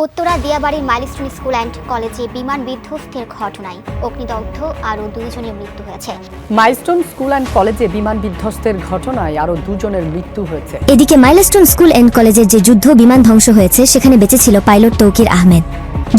উত্তরা দিয়াবাড়ির Milestone school and কলেজে বিমান বিধ্বস্তের ঘটনায় অগ্নিদগ্ধ আরও দুইজনের মৃত্যু হয়েছে। মাইলস্টোন স্কুল অ্যান্ড কলেজে বিমান বিধ্বস্তের ঘটনায় আরও দুজনের মৃত্যু হয়েছে। এদিকে মাইলস্টোন স্কুল অ্যান্ড কলেজের যে যুদ্ধ বিমান ধ্বংস হয়েছে সেখানে বেঁচে ছিল পাইলট তৌকির আহমেদ।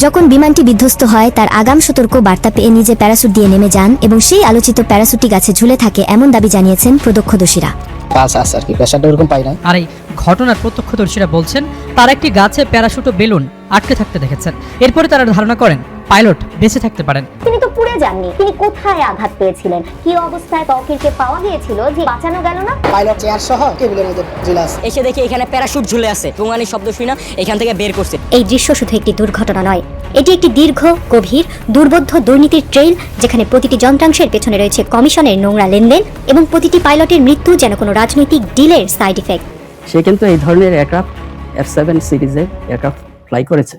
যখন বিমানটি বিধ্বস্ত হয় তার আগাম সতর্ক বার্তা পেয়ে নিজে প্যারাসুট দিয়ে নেমে যান এবং সেই আলোচিত প্যারাসুটটি গাছে ঝুলে থাকে এমন দাবি জানিয়েছেন প্রত্যক্ষদর্শীরা। পাস আছে আর কি প্রেশারটা ওরকম পাই নাই আর এই ঘটনার প্রত্যক্ষদর্শীরা বলছেন তারা একটি গাছে প্যারাশুট ও বেলুন আটকে থাকতে দেখেছেন। এরপরে তারা ধারণা করেন পাইলট বেঁচে থাকতে পারেন। তিনি পুড়ে যাননি? তিনি কোথায় আঘাত পেয়েছিলেন? কি অবস্থায় তৌকিরকে পাওয়া গিয়েছিল যে বাঁচানো গেল না? পাইলট চেয়ার সহ টেবিলের মধ্যে ঝুলে আছে। এসে দেখি এখানে প্যারাশুট ঝুলে আছে। টুঙ্গানি শব্দ শুই না এখান থেকে বের করছে। এই দৃশ্য শুধু একটি দুর্ঘটনা নয় এটি একটি দীর্ঘ গভীর দুর্বোধ্য দুর্নীতির ট্রেইল যেখানে প্রতিটি যন্ত্রাংশের পেছনে রয়েছে কমিশনের নোংরা লেনদেন এবং প্রতিটি পাইলটের মৃত্যু যেন কোনো রাজনৈতিক ডিলের সাইড ইফেক্ট। সে কিন্তু এই ধরনের এয়ারক্রাফট এফ সেভেন সিরিজের এয়ারক্রাফট ফ্লাই করেছে।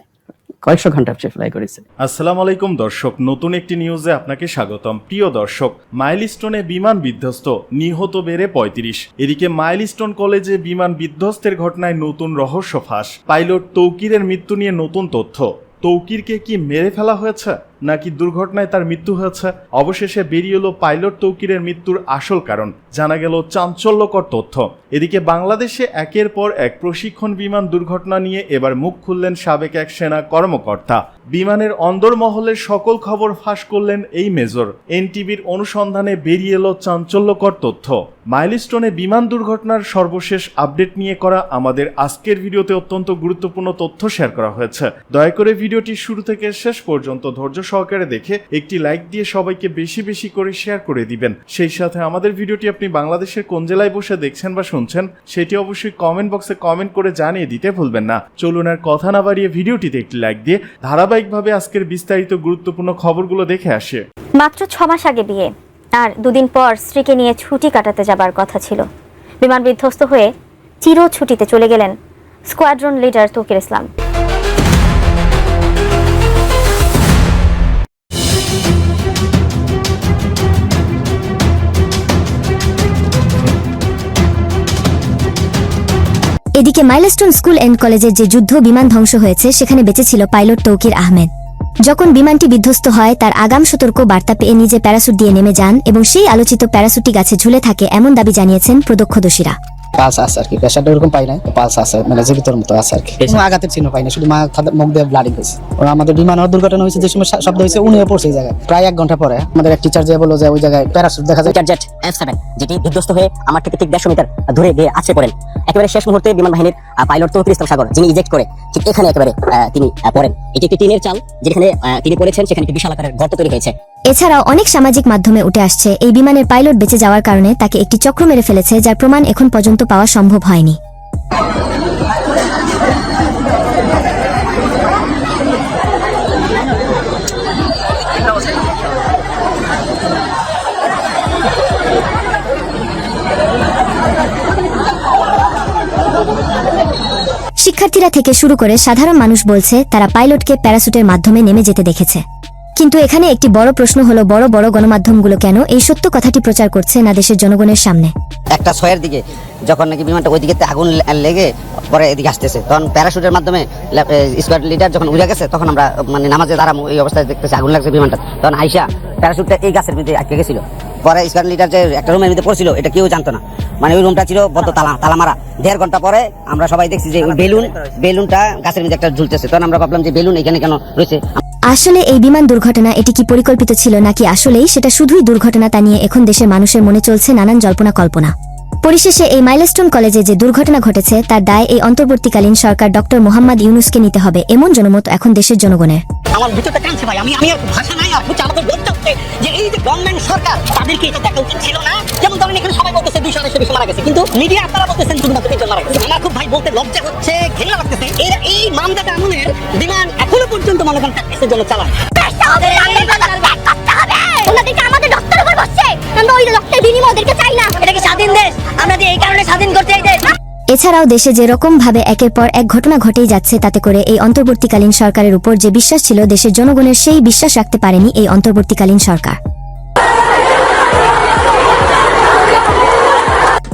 কয়েকশো ঘণ্টা সে ফ্লাই করেছে। আসসালামু আলাইকুম দর্শক, নতুন একটি নিউজে আপনাকে স্বাগতম। প্রিয় দর্শক, মাইলস্টোনে বিমান বিধ্বস্ত, নিহত বেড়ে পঁয়ত্রিশ। এদিকে মাইলস্টোন কলেজে বিমান বিধ্বস্তের ঘটনায় নতুন রহস্য ফাঁস। পাইলট তৌকিরের মৃত্যু নিয়ে নতুন তথ্য। তৌকিরকে কি মেরে ফেলা হয়েছে? নাকি দুর্ঘটনায় তার মৃত্যু হয়েছে? অবশেষে বেরিয়ে এলো পাইলট তৌকিরের মৃত্যুর আসল কারণ। জানা গেল চাঞ্চল্যকর তথ্য। এদিকে বাংলাদেশে একের পর এক প্রশিক্ষণ বিমান দুর্ঘটনা নিয়ে এবার মুখ খুললেন সাবেক এক সেনা কর্মকর্তা। বিমানের অন্দরমহলের সকল খবর ফাঁস করলেন এই মেজর। এনটিভির অনুসন্ধানে বেরিয়ে এলো চাঞ্চল্যকর তথ্য। মাইলস্টোনে বিমান দুর্ঘটনার সর্বশেষ আপডেট নিয়ে করা আমাদের আজকের ভিডিওতে অত্যন্ত গুরুত্বপূর্ণ তথ্য শেয়ার করা হয়েছে। দয়া করে ভিডিওটি শুরু থেকে শেষ পর্যন্ত ধৈর্য সহকারে দেখে একটি লাইক দিয়ে সবাইকে বেশি বেশি করে শেয়ার করে দিবেন। সেই সাথে আমাদের ভিডিওটি আপনি বাংলাদেশের কোন জেলায় বসে দেখছেন বা শুনছেন, সেটি অবশ্যই কমেন্ট বক্সে কমেন্ট করে জানিয়ে দিতে ভুলবেন না। চলুন আর কথা না বাড়িয়ে ভিডিওটিতে একটি লাইক দিয়ে ধারাবাহিকভাবে আজকের বিস্তারিত গুরুত্বপূর্ণ খবরগুলো দেখে আসে। মাত্র ছ মাস আগে বিয়ে, আর দুদিন পর স্ত্রীকে নিয়ে ছুটি কাটাতে যাবার কথা ছিল। বিমান বিধ্বস্ত হয়ে চির ছুটিতে চলে গেলেন স্কোয়াড্রন লিডার তৌকির ইসলাম। এদিকে মাইলস্টোন স্কুল এন্ড কলেজের যে যুদ্ধ বিমান ধ্বংস হয়েছে, সেখানে বেঁচে ছিল পাইলট তৌকির আহমেদ। যখন বিমানটি বিধ্বস্ত হয়, তার আগাম সতর্ক বার্তা পেয়ে নিজে প্যারাসুট দিয়ে নেমে যান এবং সেই আলোচিত প্যারাসুটটি গাছে ঝুলে থাকে, এমন দাবি জানিয়েছেন প্রত্যক্ষদর্শীরা। পালস আছে আর কি। প্রেশারটা ওরকম পাই নাই পালস আছে মানে জীবিতর মতো আছে আর কি। কোনো আঘাতের চিহ্ন পাই না শুধু মা মুখ দিয়ে ব্লাডিং হয়েছে ওরা আমাদের বিমান হওয়ার দুর্ঘটনা হয়েছে যে সময় শব্দ হয়েছে উনিও পড়ছে এই জায়গায়। প্রায় এক ঘণ্টা পরে আমাদের এক টিচার যে বলল যে ওই জায়গায় প্যারাসুট দেখা যায়। জেট এফ সেভেন যেটি বিধ্বস্ত হয়ে আমার থেকে ঠিক দেড়শো মিটার দূরে গিয়ে আছড়ে পড়েন। একেবারে শেষ মুহূর্তে বিমান বাহিনীর পাইলট তৌকির ইসলাম সাগর যিনি ইজেক্ট করে ঠিক এখানে একেবারে তিনি পড়েন। এটি একটি টিনের চাল যেখানে তিনি পড়েছেন সেখানে একটি বিশাল আকারের গর্ত তৈরি হয়েছে। এছাড়াও অনেক সামাজিক মাধ্যমে উঠে আসছে এই বিমানের পাইলট বেঁচে যাওয়ার কারণে তাকে একটি চক্র মেরে ফেলেছে যার প্রমাণ এখন পর্যন্ত পাওয়া সম্ভব হয়নি। শিক্ষার্থীরা থেকে শুরু করে সাধারণ মানুষ বলছে তারা পাইলটকে প্যারাসুটের মাধ্যমে নেমে যেতে দেখেছে। কিন্তু এখানে একটি বড় প্রশ্ন হলো বড় বড় গণমাধ্যমগুলো কেন এই সত্য কথাটি প্রচার করছে না দেশের জনগণের সামনে? একটা ছয়ের দিকে যখন নাকি বিমানটা ওই দিকে আগুন লেগে পরে এদিকে আসতেছে তখন প্যারাশুটের মাধ্যমে স্কোয়াড লিডার যখন উড়ে গেছে তখন আমরা মানে নামাজে দাঁড়াম এই অবস্থায় দেখতেছি আগুন লাগছে বিমানটা তখন আইসা প্যারাশুটটা এই গাছের ভিতরে আটকে গেছিল। পরে স্কোয়াড লিডার যে একটা রুমের ভিতরে পড়ছিল এটা কেউ জানতো না। মানে ওই রুমটা ছিল বদ্ধ তালা তালা মারা। দেড় ঘণ্টা পরে আমরা সবাই দেখছি যে ওই বেলুন বেলুনটা গাছের ভিতরে একটা ঝুলতেছে। তখন আমরা ভাবলাম যে বেলুন এখানে কেন রয়েছে? আসলে এই বিমান দুর্ঘটনা এটি কি পরিকল্পিত ছিল নাকি আসলেই সেটা শুধুই দুর্ঘটনা তা নিয়ে এখন দেশের মানুষের মনে চলছে নানান জল্পনা কল্পনা। পরিশেষে এই মাইলস্টোন কলেজে যে দুর্ঘটনা ঘটেছে, তার দায় এই অন্তর্বর্তীকালীন সরকার ডক্টর মোহাম্মদ ইউনুসকে নিতে হবে, এমন জনমত এখন দেশের জনগণের। পর্যন্ত মনে করেন প্র্যাকটিসের জন্য চালায় ওনাদেরকে আমাদের রক্তের উপর বসছে। আমরা ওই রক্তের বিনিময় ওদেরকে চাই না। এটা কি স্বাধীন দেশ? আমরা যে এই কারণে স্বাধীন করতে এই দেশ। এছাড়াও দেশে যেরকম ভাবে একের পর এক ঘটনা ঘটেই যাচ্ছে তাতে করে এই অন্তর্বর্তীকালীন সরকারের উপর যে বিশ্বাস ছিল দেশের জনগণের সেই বিশ্বাস রাখতে পারেনি এই অন্তর্বর্তীকালীন সরকার।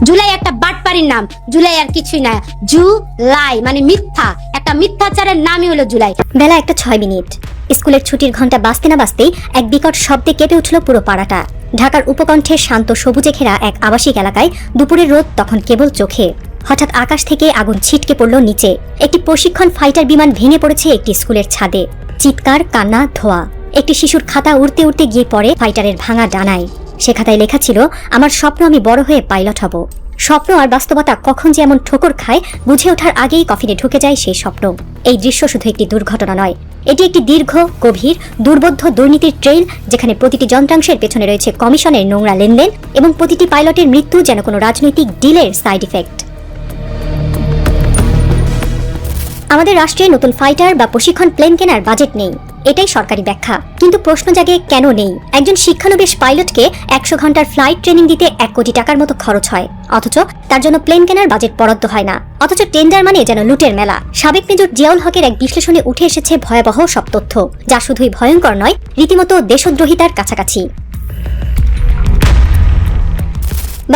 জুলাই একটা বাটপাড়ির নাম। জুলাই আর কিছুই না। জুলাই মানে মিথ্যা। একটা মিথ্যাচারের নামই হলো জুলাই। বেলা একটা ছয় মিনিট। স্কুলের ছুটির ঘণ্টা বাজতে না বাজতেই এক বিকট শব্দে কেঁপে উঠল পুরো পাড়াটা। ঢাকার উপকণ্ঠে শান্ত সবুজে ঘেরা এক আবাসিক এলাকায় দুপুরের রোদ তখন কেবল চোখে। হঠাৎ আকাশ থেকে আগুন ছিটকে পড়ল নিচে। একটি প্রশিক্ষণ ফাইটার বিমান ভেঙে পড়েছে একটি স্কুলের ছাদে। চিৎকার, কান্না, ধোয়া। একটি শিশুর খাতা উড়তে উড়তে গিয়ে পড়ে ফাইটারের ভাঙা ডানায়। সে খাতায় লেখা ছিল, আমার স্বপ্ন আমি বড় হয়ে পাইলট হব। স্বপ্ন আর বাস্তবতা কখন যে এমন ঠোকর খায়, বুঝে ওঠার আগেই কফিনে ঢুকে যায় সেই স্বপ্ন। এই দৃশ্য শুধু একটি দুর্ঘটনা নয়, এটি একটি দীর্ঘ, গভীর, দুর্বোধ্য দুর্নীতির ট্রেইল যেখানে প্রতিটি যন্ত্রাংশের পেছনে রয়েছে কমিশনের নোংরা লেনদেন এবং প্রতিটি পাইলটের মৃত্যু যেন কোনো রাজনৈতিক ডিলের সাইড ইফেক্ট। আমাদের রাষ্ট্রে নতুন ফাইটার বা প্রশিক্ষণ প্লেন কেনার বাজেট নেই। এটাই সরকারি ব্যাখ্যা। কিন্তু প্রশ্ন জাগে কেন নেই? একজন শিক্ষানবিশ পাইলটকে একশো ঘণ্টার ফ্লাইট ট্রেনিং দিতে এক কোটি টাকার মতো খরচ হয়। অথচ তার জন্য প্লেন কেনার বাজেট বরাদ্দ হয় না। অথচ টেন্ডার মানে যেন লুটের মেলা। সাবেক মেজর জিয়াউল হকের এক বিশ্লেষণে উঠে এসেছে ভয়াবহ সব তথ্য, যা শুধুই ভয়ঙ্কর নয়, রীতিমতো দেশদ্রোহিতার কাছাকাছি।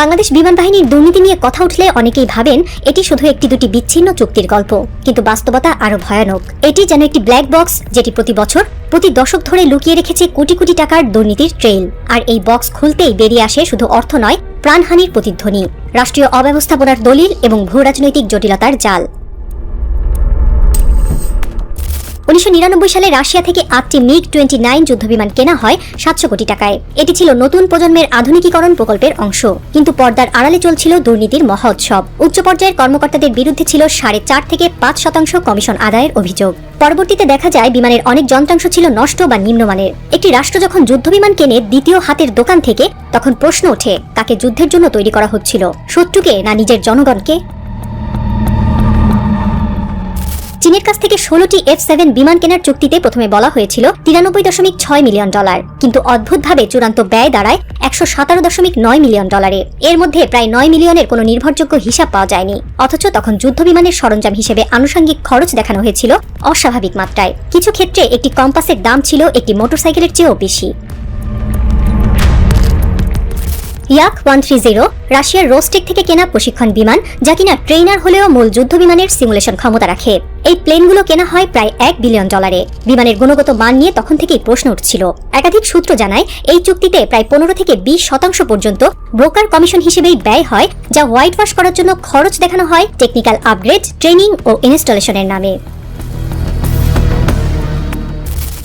বাংলাদেশ বিমান বাহিনীর দুর্নীতি নিয়ে কথা উঠলে অনেকেই ভাবেন এটি শুধু একটি দুটি বিচ্ছিন্ন চুক্তির গল্প, কিন্তু বাস্তবতা আরও ভয়ানক। এটি যেন একটি ব্ল্যাক বক্স যেটি প্রতি বছর, প্রতি দশক ধরে লুকিয়ে রেখেছে কোটি কোটি টাকার দুর্নীতির ট্রেইল আর এই বক্স খুলতেই বেরিয়ে আসে শুধু অর্থ নয়, প্রাণহানির প্রতিধ্বনি। রাষ্ট্রীয় অব্যবস্থাপনার দলিল এবং ভূরাজনৈতিক জটিলতার জাল। উনিশশো নিরানব্বই সালে রাশিয়া থেকে আটটি মিগ টোয়েন্টি নাইন যুদ্ধবিমান কেনা হয় সাতশো কোটি টাকায়। এটি ছিল নতুন প্রজন্মের আধুনিকীকরণ প্রকল্পের অংশ। কিন্তু পর্দার আড়ালে চলছিল দুর্নীতির মহোৎসব। উচ্চ পর্যায়ের কর্মকর্তাদের বিরুদ্ধে ছিল সাড়ে চার থেকে পাঁচ শতাংশ কমিশন আদায়ের অভিযোগ। পরবর্তীতে দেখা যায়, বিমানের অনেক যন্ত্রাংশ ছিল নষ্ট বা নিম্নমানের। একটি রাষ্ট্র যখন যুদ্ধবিমান কেনে দ্বিতীয় হাতের দোকান থেকে, তখন প্রশ্ন ওঠে তাকে যুদ্ধের জন্য তৈরি করা হচ্ছিল? শত্রুকে না নিজের জনগণকে? চীনের কাছ থেকে ষোলোটি এফ সেভেন বিমান কেনার চুক্তিতে প্রথমে বলা হয়েছিল তিরানব্বই দশমিক ছয় মিলিয়ন ডলার, কিন্তু অদ্ভুতভাবে চূড়ান্ত ব্যয় দাঁড়ায় একশো সতেরো দশমিক নয় মিলিয়ন ডলারে। এর মধ্যে প্রায় নয় মিলিয়নের কোনো নির্ভরযোগ্য হিসাব পাওয়া যায়নি, অথচ তখন যুদ্ধ বিমানের সরঞ্জাম হিসেবে আনুষঙ্গিক খরচ দেখানো হয়েছিল অস্বাভাবিক মাত্রায়। কিছু ক্ষেত্রে একটি কম্পাসের দাম ছিল একটি মোটরসাইকেলের চেয়েও বেশি। ইয়াক ওয়ান থ্রি জিরো, রাশিয়ার রোস্টেক থেকে কেনা প্রশিক্ষণ বিমান, যা কিনা ট্রেইনার হলেও মূল যুদ্ধ বিমানের সিমুলেশন ক্ষমতা রাখে। এই প্লেনগুলো কেনা হয় প্রায় এক বিলিয়ন ডলারে। বিমানের গুণগত মান নিয়ে তখন থেকেই প্রশ্ন উঠছিল। একাধিক সূত্র জানায়, এই চুক্তিতে প্রায় পনেরো থেকে বিশ শতাংশ পর্যন্ত ব্রোকার কমিশন হিসেবেই ব্যয় হয়, যা হোয়াইট ওয়াশ করার জন্য খরচ দেখানো হয় টেকনিক্যাল আপগ্রেড ট্রেনিং ও ইনস্টলেশনের নামে।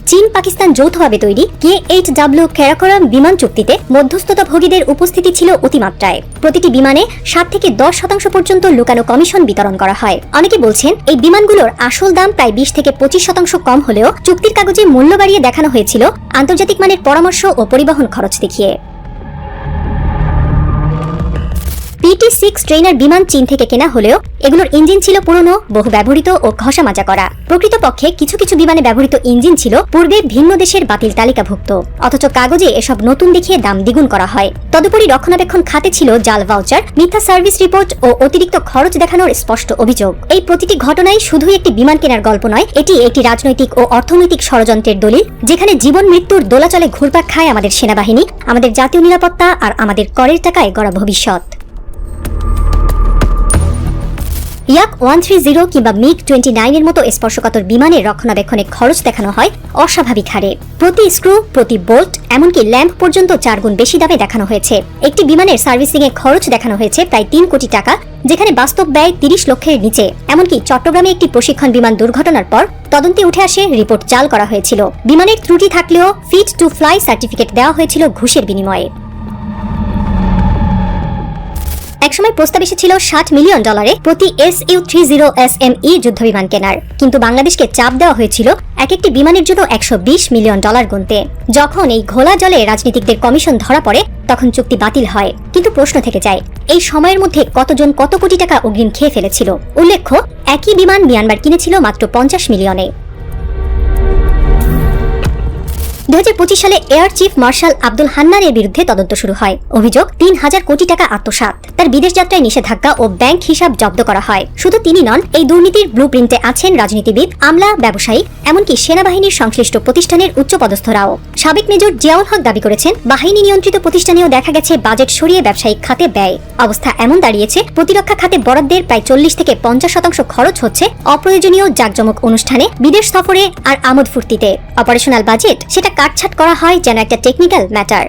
চীন পাকিস্তান যৌথভাবে তৈরি কে এইচ ডাব্লিউ ক্যারাকোরাম বিমান চুক্তিতে মধ্যস্থতা ভোগীদের উপস্থিতি ছিল অতিমাত্রায়। প্রতিটি বিমানে সাত থেকে দশ শতাংশ পর্যন্ত লুকানো কমিশন বিতরণ করা হয়। অনেকে বলছেন, এই বিমানগুলোর আসল দাম প্রায় বিশ থেকে পঁচিশ শতাংশ কম হলেও চুক্তির কাগজে মূল্য বাড়িয়ে দেখানো হয়েছিল আন্তর্জাতিক মানের পরামর্শ ও পরিবহন খরচ দেখিয়ে। পিটি সিক্স ট্রেনার বিমান চীন থেকে কেনা হলেও এগুলোর ইঞ্জিন ছিল পুরনো, বহু ব্যবহৃত ও ঘষা মাজা করা। প্রকৃতপক্ষে কিছু কিছু বিমানে ব্যবহৃত ইঞ্জিন ছিল পূর্বে ভিন্ন দেশের বাতিল তালিকাভুক্ত। অথচ কাগজে এসব নতুন দেখিয়ে দাম দ্বিগুণ করা হয়। তদুপরি রক্ষণাবেক্ষণ খাতে ছিল জাল ভাউচার, মিথ্যা সার্ভিস রিপোর্ট ও অতিরিক্ত খরচ দেখানোর স্পষ্ট অভিযোগ। এই প্রতিটি ঘটনাই শুধুই একটি বিমান কেনার গল্প নয়, এটি একটি রাজনৈতিক ও অর্থনৈতিক ষড়যন্ত্রের দলিল, যেখানে জীবন মৃত্যুর দোলাচলে ঘুরপাক খায় আমাদের সেনাবাহিনী, আমাদের জাতীয় নিরাপত্তা আর আমাদের করের টাকায় গড়া ভবিষ্যৎ। ইয়াক ওয়ান থ্রি জিরো কিংবা মিগ টোয়েন্টি নাইনের মতো স্পর্শকাতর বিমানের রক্ষণাবেক্ষণে খরচ দেখানো হয় অস্বাভাবিক হারে। প্রতি স্ক্রু, প্রতি বোল্ট, এমনকি ল্যাম্প পর্যন্ত চার গুণ বেশি দামে দেখানো হয়েছে। একটি বিমানের সার্ভিসিং এ খরচ দেখানো হয়েছে প্রায় তিন কোটি টাকা, যেখানে বাস্তব ব্যয় তিরিশ লক্ষের নিচে। এমনকি চট্টগ্রামে একটি প্রশিক্ষণ বিমান দুর্ঘটনার পর তদন্তে উঠে আসে রিপোর্ট জাল করা হয়েছিল। বিমানের ত্রুটি থাকলেও ফিট টু ফ্লাই সার্টিফিকেট দেওয়া হয়েছিল ঘুষের বিনিময়ে। একসময় প্রস্তাব এসেছিল ষাট মিলিয়ন ডলারে প্রতি S U three zero S M E যুদ্ধবিমান কেনার। কিন্তু বাংলাদেশকে চাপ দেওয়া হয়েছিল এক একটি বিমানের জন্য একশো বিশ মিলিয়ন ডলার গুনতে। যখন এই ঘোলা জলে রাজনীতিকদের কমিশন ধরা পড়ে, তখন চুক্তি বাতিল হয়। কিন্তু প্রশ্ন থেকে যায়, এই সময়ের মধ্যে কতজন কত কোটি টাকা অগ্রিম খেয়ে ফেলেছিল? উল্লেখ্য, একই বিমান মিয়ানমার কিনেছিল মাত্র পঞ্চাশ মিলিয়নে। দু হাজার পঁচিশ সালে এয়ার চিফ মার্শাল আব্দুল হান্নানের বিরুদ্ধে তদন্ত শুরু হয়। অভিযোগ, তিন হাজার কোটি টাকা আত্মসাৎ। তার বিদেশ যাত্রায় নিষেধাজ্ঞা ও ব্যাংক হিসাব জব্দ করা হয়। শুধু তিনি নন, এই দুর্নীতির ব্লু প্রিন্টে আছেন রাজনীতিবিদ, আমলা, ব্যবসায়ী, এমনকি সেনাবাহিনীর সংশ্লিষ্ট প্রতিষ্ঠানের উচ্চপদস্থরাও। সাবেক মেজর জিয়াউল হক দাবি করেছেন, বাহিনী নিয়ন্ত্রিত প্রতিষ্ঠানেও দেখা গেছে বাজেট সরিয়ে ব্যবসায়িক খাতে ব্যয়। অবস্থা এমন দাঁড়িয়েছে, প্রতিরক্ষা খাতে বরাদ্দের প্রায় চল্লিশ থেকে পঞ্চাশ শতাংশ খরচ হচ্ছে অপ্রয়োজনীয় জাঁকজমক অনুষ্ঠানে, বিদেশ সফরে আর আমোদ ফুর্তিতে। অপারেশনাল বাজেট, সেটা কাটছাট করা হয় যেন একটা টেকনিক্যাল ম্যাটার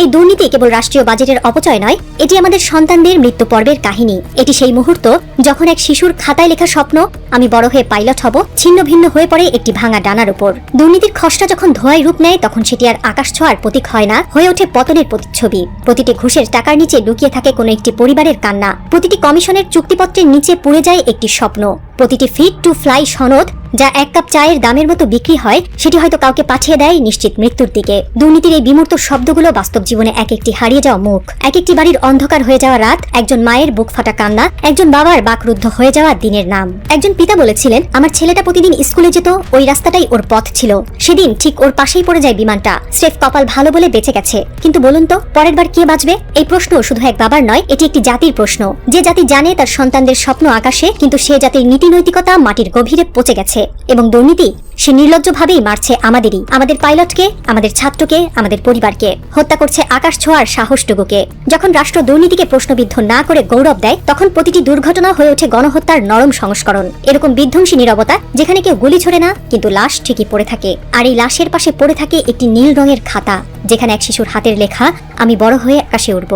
এই দুর্নীতি কেবল রাষ্ট্রীয় বাজেটের অপচয় নয়, এটি আমাদের সন্তানদের মৃত্যু পর্বের কাহিনী। এটি সেই মুহূর্ত যখন এক শিশুর খাতায় লেখা স্বপ্ন, আমি বড় হয়ে পাইলট হব, ছিন্ন ভিন্ন হয়ে পড়ে একটি ভাঙা ডানার উপর। দুর্নীতির খসড়া যখন ধোয়ায় রূপ নেয়, তখন সেটি আর আকাশ ছোঁয়ার প্রতীক হয় না, হয়ে ওঠে পতনের প্রতিচ্ছবি। প্রতিটি ঘুষের টাকার নিচে লুকিয়ে থাকে কোনো একটি পরিবারের কান্না। প্রতিটি কমিশনের চুক্তিপত্রের নিচে পুড়ে যায় একটি স্বপ্ন। প্রতিটি ফিট টু ফ্লাই সনদ যা এক কাপ চায়ের দামের মতো বিক্রি হয়, সেটি হয়তো কাউকে পাঠিয়ে দেয় নিশ্চিত মৃত্যুর দিকে। দুর্নীতির এই বিমূর্ত শব্দগুলো বাস্তব জীবনে এক একটি হারিয়ে যাওয়া মুখ। এক একটি বাড়ির অন্ধকার হয়ে যাওয়া রাত, একজন মায়ের বুক ফাটা কান্না, একজন বাবার বাকরুদ্ধ হয়ে যাওয়া দিনের নাম। একজন পিতা বলেছিলেন, আমার ছেলেটা প্রতিদিন স্কুলে যেত, ওই রাস্তাটাই ওর পথ ছিল। সেদিন ঠিক ওর পাশেই পড়ে যায় বিমানটা। স্রেফ কপাল ভালো বলে বেঁচে গেছে। কিন্তু বলুন তো, পরের বার কে বাঁচবে? এই প্রশ্ন শুধু এক বাবার নয়, এটি একটি জাতির প্রশ্ন। যে জাতি জানে তার সন্তানদের স্বপ্ন আকাশে, কিন্তু সে জাতির নীতি নৈতিকতা মাটির গভীরে পচে গেছে। এবং দুর্নীতি, সে নির্লজ্জভাবেই মারছে আমাদেরই, আমাদের পাইলটকে, আমাদের ছাত্রকে, আমাদের পরিবারকে। হত্যা করছে আকাশ ছোঁয়ার সাহসটুকুকে যখন রাষ্ট্র দুর্নীতিকে প্রশ্নবিদ্ধ না করে গৌরব দেয়, তখন প্রতিটি দুর্ঘটনা হয়ে ওঠে গণহত্যার নরম সংস্করণ। এরকম বিধ্বংসী নীরবতা, যেখানে কেউ গুলি ছোড়ে না, কিন্তু লাশ ঠিকই পড়ে থাকে। আর এই লাশের পাশে পড়ে থাকে একটি নীল রঙের খাতা, যেখানে এক শিশুর হাতের লেখা, আমি বড় হয়ে আকাশে উঠব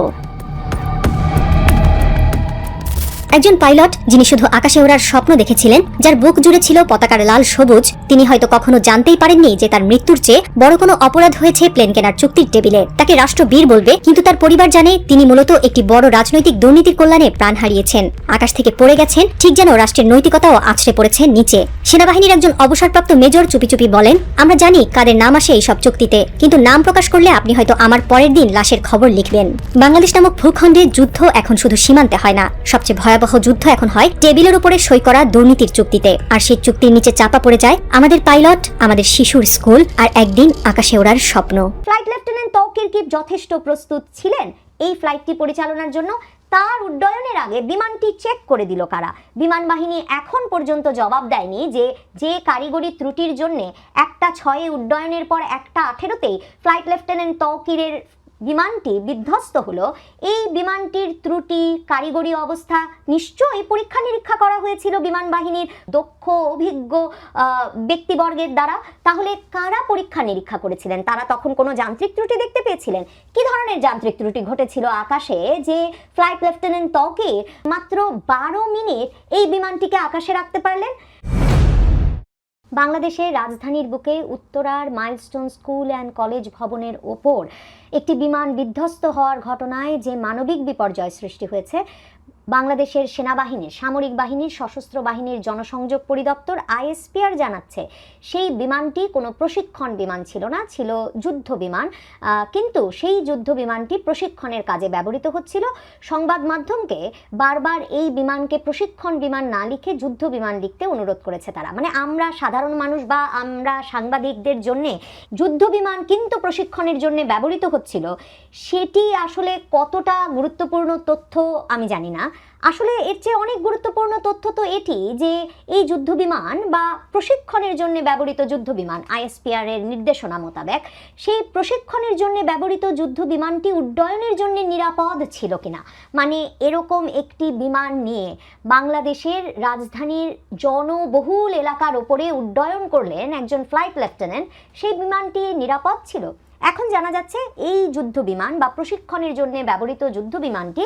একজন পাইলট যিনি শুধু আকাশে ওড়ার স্বপ্ন দেখেছিলেন, যার বুক জুড়ে ছিল পতাকার লাল সবুজ, তিনি হয়তো কখনো জানতেই পারেননি যে তার মৃত্যুর চেয়ে বড় কোনো অপরাধ হয়েছে প্লেন কেনার চুক্তির টেবিলে। তাকে রাষ্ট্র বীর বলবে, কিন্তু তার পরিবার জানে তিনি মূলত একটি বড় রাজনৈতিক দুর্নীতির কল্যাণে প্রাণ হারিয়েছেন। আকাশ থেকে পড়ে গেছেন, ঠিক যেন রাষ্ট্রের নৈতিকতাও আছড়ে পড়েছে নিচে। সেনাবাহিনীর একজন অবসরপ্রাপ্ত মেজর চুপি চুপি বলেন, আমরা জানি কাদের নাম আসে এই সব চুক্তিতে, কিন্তু নাম প্রকাশ করলে আপনি হয়তো আমার পরের দিন লাশের খবর লিখবেন। বাংলাদেশ নামক ভূখণ্ডে যুদ্ধ এখন শুধু সীমান্তে হয় না, সবচেয়ে ভয়াবহ যুদ্ধ এখন হয় টেবিলের উপরে সই করা দুর্নীতির চুক্তিতে। আর সেই চুক্তির নিচে চাপা পড়ে যায় আমাদের পাইলট, আমাদের শিশুর স্কুল আর একদিন আকাশে ওড়ার স্বপ্ন। ফ্লাইট লেফটেন্যান্ট তৌকির কি যথেষ্ট প্রস্তুত ছিলেন? এই ফ্লাইটটি পরিচালনার জন্য তার উড্ডয়নের আগে বিমানটি চেক করে দিল কারা? বিমান বাহিনী এখন পর্যন্ত জবাব দেয়নি যে যে কারিগরি ত্রুটির জন্য একটা ছয়ে উড্ডয়নের পর একটা আঠেরোতেই ফ্লাইট লেফটেন্যান্ট তৌকিরের বিমানটি বিধ্বস্ত হলো। এই বিমানটির ত্রুটি, কারিগরি অবস্থা নিশ্চয়ই পরীক্ষা নিরীক্ষা করা হয়েছিল বিমান বাহিনীর দক্ষ, অভিজ্ঞ ব্যক্তিবর্গের দ্বারা। তাহলে কারা পরীক্ষা নিরীক্ষা করেছিলেন? তারা তখন কোনো যান্ত্রিক ত্রুটি দেখতে পেয়েছিলেন? কি ধরনের যান্ত্রিক ত্রুটি ঘটেছিল আকাশে যে ফ্লাইট লেফটেন্যান্ট তকির মাত্র বারো মিনিট এই বিমানটিকে আকাশে রাখতে পারলেন? বাংলাদেশের রাজধানীর বুকে উত্তরার মাইলস্টোন স্কুল অ্যান্ড কলেজ ভবনের ওপর একটি বিমান বিধ্বস্ত হওয়ার ঘটনায় যে মানবিক বিপর্যয় সৃষ্টি হয়েছে বাংলাদেশের সেনাবাহিনীর সামরিক বাহিনীর সশস্ত্র বাহিনীর জনসংযোগ পরিদপ্তর, আইএসপিআর জানাচ্ছে, সেই বিমানটি কোনো প্রশিক্ষণ বিমান ছিল না, ছিল যুদ্ধ বিমান। কিন্তু সেই যুদ্ধ বিমানটি প্রশিক্ষণের কাজে ব্যবহৃত হচ্ছিল। সংবাদ মাধ্যমকে বারবার এই বিমানকে প্রশিক্ষণ বিমান না লিখে যুদ্ধ বিমান লিখতে অনুরোধ করেছে তারা। মানে আমরা সাধারণ মানুষ বা আমরা সাংবাদিকদের জন্যে যুদ্ধ বিমান কিন্তু প্রশিক্ষণের জন্য ব্যবহৃত হচ্ছিল, সেটি আসলে কতটা গুরুত্বপূর্ণ তথ্য আমি জানি না। আসলে এর চেয়ে অনেক গুরুত্বপূর্ণ তথ্য তো এটি যে এই যুদ্ধ বিমান বা প্রশিক্ষণের জন্য ব্যবহৃত যুদ্ধ বিমান আইএসপিআর এর নির্দেশনা মোতাবেক, সেই প্রশিক্ষণের জন্য ব্যবহৃত যুদ্ধ বিমানটি উড্ডয়নের জন্য নিরাপদ ছিল কিনা? মানে এরকম একটি বিমান নিয়ে বাংলাদেশের রাজধানীর জনবহুল এলাকার ওপরে উড্ডয়ন করলেন একজন ফ্লাইট লেফটেন্যান্ট, সেই বিমানটি নিরাপদ ছিল? এখন জানা যাচ্ছে এই যুদ্ধ বিমান বা প্রশিক্ষণের জন্য ব্যবহৃত যুদ্ধ বিমানটি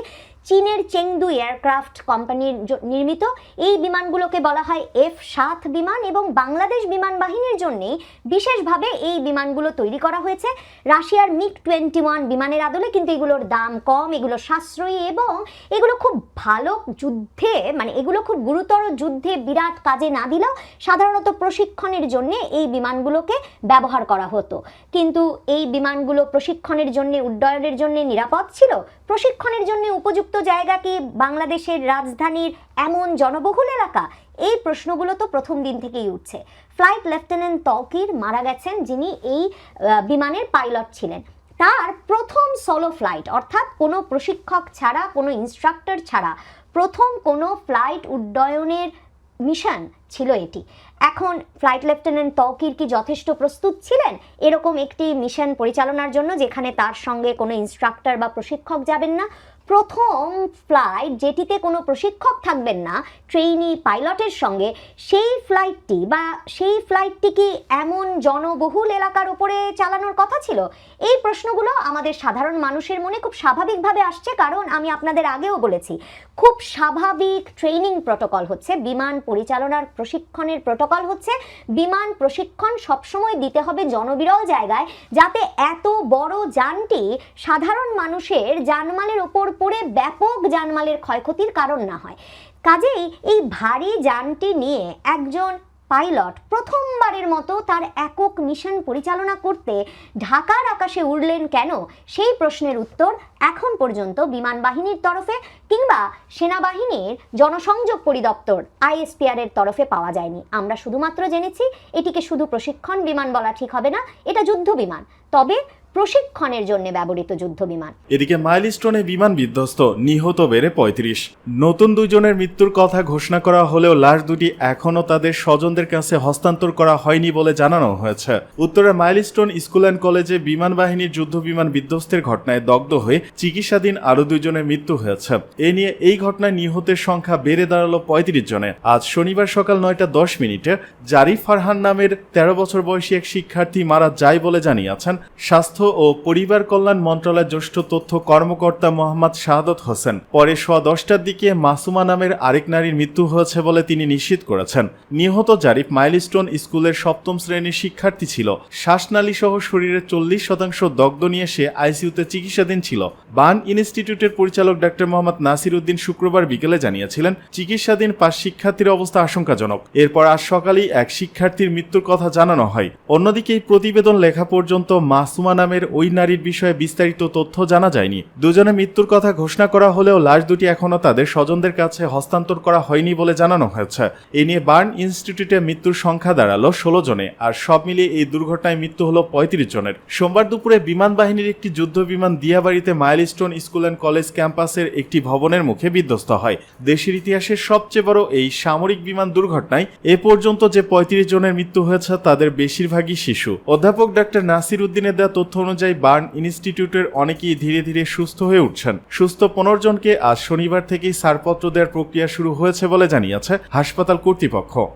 চীনের চেংদু এয়ারক্রাফট কোম্পানির নির্মিত। এই বিমানগুলোকে বলা হয় এফ সাত বিমান এবং বাংলাদেশ বিমান বাহিনীর জন্যেই বিশেষভাবে এই বিমানগুলো তৈরি করা হয়েছে। রাশিয়ার মিগ টোয়েন্টি ওয়ান বিমানের আদলে কিন্তু এগুলোর দাম কম, এগুলো সাশ্রয়ী এবং এগুলো খুব ভালো যুদ্ধে মানে এগুলো খুব গুরুতর যুদ্ধে বিরাট কাজে না দিলেও সাধারণত প্রশিক্ষণের জন্য এই বিমানগুলোকে ব্যবহার করা হতো। কিন্তু এই বিমানগুলো প্রশিক্ষণের জন্য, উড্ডয়নের জন্য নিরাপদ ছিল? প্রশিক্ষণের জন্য উপযুক্ত জায়গা কি বাংলাদেশের রাজধানীর এমন জনবহুল এলাকা? এই প্রশ্নগুলো তো প্রথম দিন থেকেই উঠছে। ফ্লাইট লেফটেন্যান্ট তৌকির মারা গেছেন, যিনি এই বিমানের পাইলট ছিলেন। তার প্রথম সোলো ফ্লাইট অর্থাৎ কোনো প্রশিক্ষক ছাড়া, কোনো ইনস্ট্রাক্টর ছাড়া, প্রথম কোনো ফ্লাইট উড্ডয়নের মিশন ছিল এটি। এখন ফ্লাইট লেফটেন্যান্ট তৌকির কি যথেষ্ট প্রস্তুত ছিলেন? এরকম একটি মিশন পরিচালনার জন্য যেখানে তার সঙ্গে কোনো ইনস্ট্রাক্টর বা প্রশিক্ষক যাবেন না। প্রথম ফ্লাইট যেটিতে কোনো প্রশিক্ষক থাকবেন না ট্রেইনি পাইলটের সঙ্গে, সেই ফ্লাইটটি বা সেই ফ্লাইটটি কি এমন জনবহুল এলাকার উপরে চালানোর কথা ছিল? এই প্রশ্নগুলো আমাদের সাধারণ মানুষের মনে খুব স্বাভাবিকভাবে আসছে, কারণ আমি আপনাদের আগেও বলেছি। খুব স্বাভাবিক ট্রেনিং প্রটোকল হচ্ছে, বিমান পরিচালনার প্রশিক্ষণের প্রটোকল হচ্ছে। বিমান প্রশিক্ষণ সবসময় দিতে হবে জনবিরল জায়গায়, যাতে এত বড় যানটি সাধারণ মানুষের জানমালের ওপর পড়ে ব্যাপক জানমালের ক্ষয়ক্ষতির কারণ না হয়। কাজেই এই ভারী যানটি নিয়ে একজন পাইলট প্রথমবারের মতো তার একক মিশন পরিচালনা করতে ঢাকার আকাশে উড়লেন কেন? সেই প্রশ্নের উত্তর এখন পর্যন্ত বিমান বাহিনীর তরফে কিংবা সেনাবাহিনীর জনসংযোগ পরিদপ্তর আইএসপিআর এর তরফে পাওয়া যায়নি। আমরা শুধুমাত্র জেনেছি, এটিকে শুধু প্রশিক্ষণ বিমান বলা ঠিক হবে না, এটা যুদ্ধ বিমান। তবে প্রশিক্ষণের জন্য ব্যবহৃত যুদ্ধ বিমান এদিকে মাইলস্টোনে বিমান বিধ্বস্ত নিহত বেড়ে পঁয়ত্রিশ। নতুন দুজনের মৃত্যুর কথা ঘোষণা করা হলেও লাশ দুটি এখনও তাদের স্বজনদের কাছে হস্তান্তর করা হয়নি বলে জানানো হয়েছে। উত্তরের মাইলস্টোন স্কুল অ্যান্ড কলেজে বিমান বাহিনীর যুদ্ধ বিমান বিধ্বস্তের ঘটনায় দগ্ধ হয়ে চিকিৎসাধীন আরও দুজনের মৃত্যু হয়েছে। এ নিয়ে এই ঘটনায় নিহতের সংখ্যা বেড়ে দাঁড়াল পঁয়ত্রিশ জনে। আজ শনিবার সকাল নয়টা দশ মিনিটে জারিফ ফারহান নামের তেরো বছর বয়সী এক শিক্ষার্থী মারা যায় বলে জানিয়েছেন স্বাস্থ্য ও পরিবার কল্যাণ মন্ত্রণালয়ের জ্যেষ্ঠ তথ্য কর্মকর্তা মোহাম্মদ শাহাদত হোসেন। পরে সোয়া দশটার দিকে মাসুমা নামের আরেক নারীর মৃত্যু হয়েছে বলে তিনি নিশ্চিত করেছেন। নিহত জারিফ মাইলস্টোন স্কুলের সপ্তম শ্রেণির শিক্ষার্থী ছিল। শ্বাসনালী সহ শরীরের চল্লিশ শতাংশ দগ্ধ নিয়ে সে আইসিইউতে চিকিৎসাধীন ছিল। বান ইনস্টিটিউটের পরিচালক ডাক্তার মোহাম্মদ নাসির উদ্দিন শুক্রবার বিকেলে জানিয়েছিলেন, চিকিৎসাধীন পাঁচ শিক্ষার্থীর অবস্থা আশঙ্কাজনক। এরপর আজ সকালেই এক শিক্ষার্থীর মৃত্যুর কথা জানানো হয়। অন্যদিকে এই প্রতিবেদন লেখা পর্যন্ত মাসুমা নামের ওই নারীর বিষয়ে বিস্তারিত তথ্য জানা যায়নি। দুজনে মৃত্যুর কথা ঘোষণা করা হলেও লাশ দুটি এখনও তাদের স্বজনদের কাছে হস্তান্তর করা হয়নি বলে জানানো হয়েছে। এ নিয়ে বার্ন ইনস্টিটিউটে মৃত্যুর সংখ্যা দাঁড়াল ষোলো জনে, আর সব মিলিয়ে এই দুর্ঘটনায় মৃত্যু হলো পঁয়ত্রিশ জনের। সোমবার দুপুরে বিমান বাহিনীর একটি যুদ্ধ বিমান দিয়াবাড়িতে মাইলস্টোন স্কুল অ্যান্ড কলেজ ক্যাম্পাসের একটি ভবনের মুখে বিধ্বস্ত হয়। দেশের ইতিহাসের সবচেয়ে বড় এই সামরিক বিমান দুর্ঘটনায় এ পর্যন্ত যে পঁয়ত্রিশ জনের মৃত্যু হয়েছে, তাদের বেশিরভাগই শিশু। অধ্যাপক ডাক্তার নাসির উদ্দিনের দেওয়া তথ্য অনুযায়ী বার্ন ইনস্টিটিউটের অনেকেই ধীরে ধীরে সুস্থ হয়ে উঠছেন। সুস্থ পনেরো জনকে আজ শনিবার থেকেই ছাড়পত্র দেওয়ার প্রক্রিয়া শুরু হয়েছে বলে জানিয়েছে হাসপাতাল কর্তৃপক্ষ।